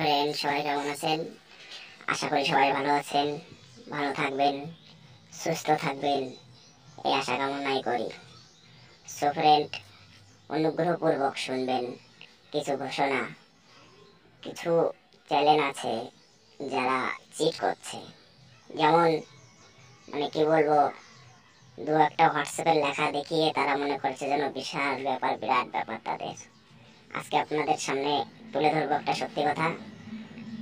Friend সবাই কেমন আছেন? আশা করি সবাই ভালো আছেন, ভালো থাকবেন, সুস্থ থাকবেন, এই আশা কামনাই করি। সো ফ্রেন্ড অনুগ্রহপূর্বক শুনবেন কিছু ঘোষণা, কিছু চ্যানেল আছে যারা চিট করছে। যেমন মানে কি বলব, দু একটা হোয়াটসঅ্যাপের লেখা দেখিয়ে তারা মনে করছে যেন বিশাল ব্যাপার, বিরাট ব্যাপার তাদের। আজকে আপনাদের সামনে তুলে ধরবো একটা সত্যি কথা,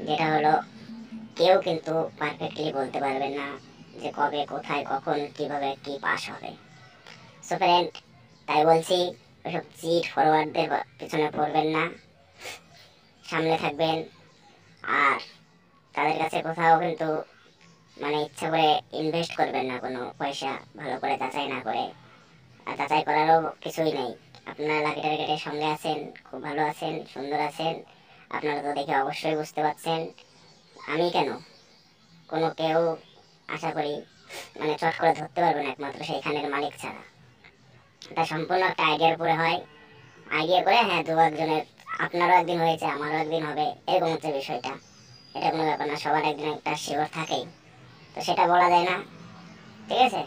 যেটা হলো, কেউ কিন্তু পারফেক্টলি বলতে পারবে না যে কবে, কোথায়, কখন, কীভাবে, কি পাস হবে। সো ফ্রেন্ড তাই বলছি, ওসব চিট ফরওয়ার্ডদের পিছনে পড়বেন না সামনে থাকবেন। আর তাদের কাছে কোথাও কিন্তু মানে ইচ্ছা করে ইনভেস্ট করবেন না কোনো পয়সা ভালো করে, যাচাই না করে। আর যাচাই করারও কিছুই নেই। আপনারা লাকি টার্গেটের সঙ্গে আছেন, খুব ভালো আছেন, সুন্দর আছেন, আপনারা তো দেখে অবশ্যই বুঝতে পারছেন। আমি কেন? কোনো কেউ আশা করি মানে চট করে ধরতে পারবে না একমাত্র সেইখানের মালিক ছাড়া। এটা সম্পূর্ণ একটা আইডিয়ার উপরে হয়। আইডিয়া করে হ্যাঁ দু একজনের, আপনারও একদিন হয়েছে, আমারও একদিন হবে, এরকম হচ্ছে বিষয়টা। এটা কোনো ব্যাপার না, সবার একদিন একটা শিওর থাকেই। তো সেটা বলা যায় না। ঠিক আছে?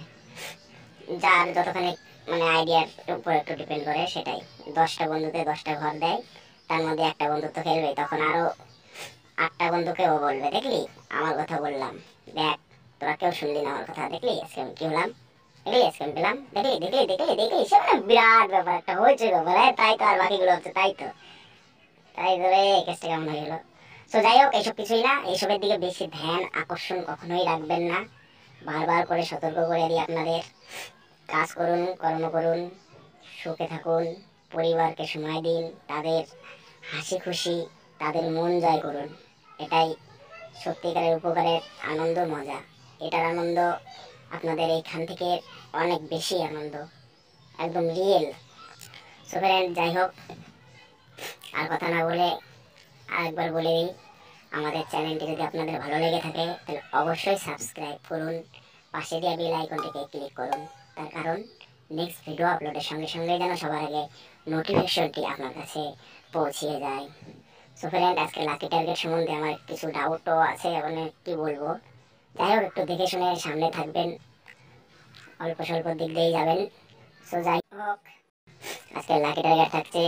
যার যতখানি মানে আইডিয়ার উপর একটু ডিপেন্ড করে, সেটাই। দশটা বন্ধুতে দশটা ঘর দেয়, তার মধ্যে একটা বন্ধু তো খেলবে, তখন আরও আটটা বন্ধুকেও বলবে, দেখলি? আমার কথা বললাম। দেখ, তোরা কেউ শুনলি না আমার কথা, দেখলি? আজকে আমি কি হলাম দেখলি? আজকে আমি পেলাম, দেখলি? দেখলি? দেখলি? দেখলি? সে মানে বিরাট ব্যাপার, একটা হয়েছে ব্যাপার হ্যাঁ তাই তো আর বাকিগুলো হচ্ছে, তাই তো। তাই তো রে কেসটা কেমন হয়ে গেলো? তো যাই হোক, এইসব কিছুই না, এইসবের দিকে বেশি ধ্যান, আকর্ষণ কখনোই রাখবেন না। বারবার করে সতর্ক করে দিই আপনাদের। কাজ করুন, কর্ম করুন, সুখে থাকুন, পরিবারকে সময় দিন, তাদের হাসি খুশি, তাদের মন জয় করুন। এটাই সত্যিকারের উপকারের আনন্দ, মজা। এটার আনন্দ আপনাদের এইখান থেকে অনেক বেশি আনন্দ। একদম রিয়েল সো ফ্রেন্ড যাই হোক, আর কথা না বলে আরেকবার বলে দিই, আমাদের চ্যানেলটি যদি আপনাদের ভালো লেগে থাকে, তাহলে অবশ্যই সাবস্ক্রাইব করুন। পাশে দেওয়া বেল আইকনটিকে ক্লিক করুন। তার কারণ নেক্সট ভিডিও আপলোডের সঙ্গে সঙ্গে যেন সবার আগে নোটিফিকেশনটি আপনার কাছে পৌঁছিয়ে যায়। সো ফ্রেন্ড আজকে লাকি টার্গেট সম্বন্ধে আমার কিছু ডাউটও আছে মানে কি বলব? যাই হোক, একটু দেখে শুনে সামনে থাকবেন। অল্প স্বল্প দিক দিয়েই যাবেন। সো যাই হোক, আজকে লাকি টার্গেট থাকছে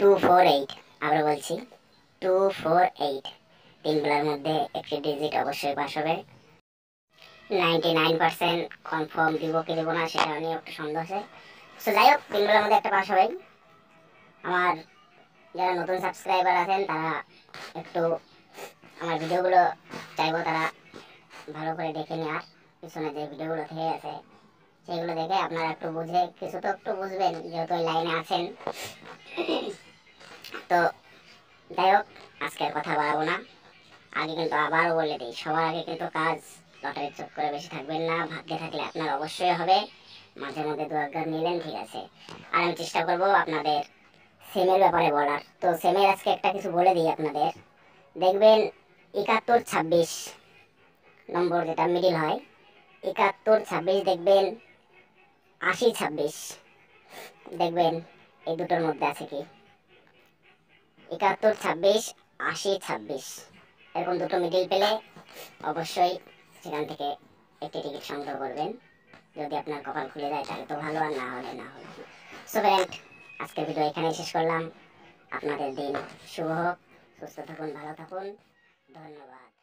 টু ফোর এইট আবার বলছি টু ফোর এইট তিনগুলোর মধ্যে একটি ডিজিট অবশ্যই পাস হবে। নাইনটি নাইন পার্সেন্ট কনফার্ম দিব কি দেবো না, সেটা নিয়ে একটু সন্দেহ যাই হোক তিনগুলোর একটা পাস হবে আমার যারা নতুন সাবস্ক্রাইবার আছেন, তারা একটু আমার ভিডিওগুলো চাইব, তারা ভালো করে দেখে নেওয়ার। পিছনে যে ভিডিওগুলো থেকে আছে, সেগুলো দেখে আপনারা একটু বুঝে, কিছু তো একটু বুঝবেন, যেহেতু ওই লাইনে আছেন। তো যাই হোক, আজকের কথা বাড়াবো না। আগে কিন্তু আবারও বলে দিই, সবার আগে কিন্তু কাজ লটারি চোখ করে বেশি থাকবেন না, ভাগ্যে থাকলে আপনার অবশ্যই হবে। মাঝে মধ্যে দু একবার নিলেন, ঠিক আছে। আর আমি চেষ্টা করব আপনাদের সেমের ব্যাপারে বলার। তো সেমের আজকে একটা কিছু বলে দিই আপনাদের। দেখবেন একাত্তর ছাব্বিশ নম্বর যেটা মিডিল হয়, একাত্তর ছাব্বিশ দেখবেন আশি ছাব্বিশ। দেখবেন এই দুটোর মধ্যে আছে কি? একাত্তর ছাব্বিশ, আশি ছাব্বিশ। এরকম দুটো মিডিল পেলে অবশ্যই সেখান থেকে একটি টিকিট সংগ্রহ করবেন। যদি আপনার কপাল খুলে যায়, তাহলে তো ভালো, আর না হলে না হলে। সো ফ্রেন্ড আজকের ভিডিও এখানেই শেষ করলাম। আপনাদের দিন শুভ হোক, সুস্থ থাকুন, ভালো থাকুন। ধন্যবাদ।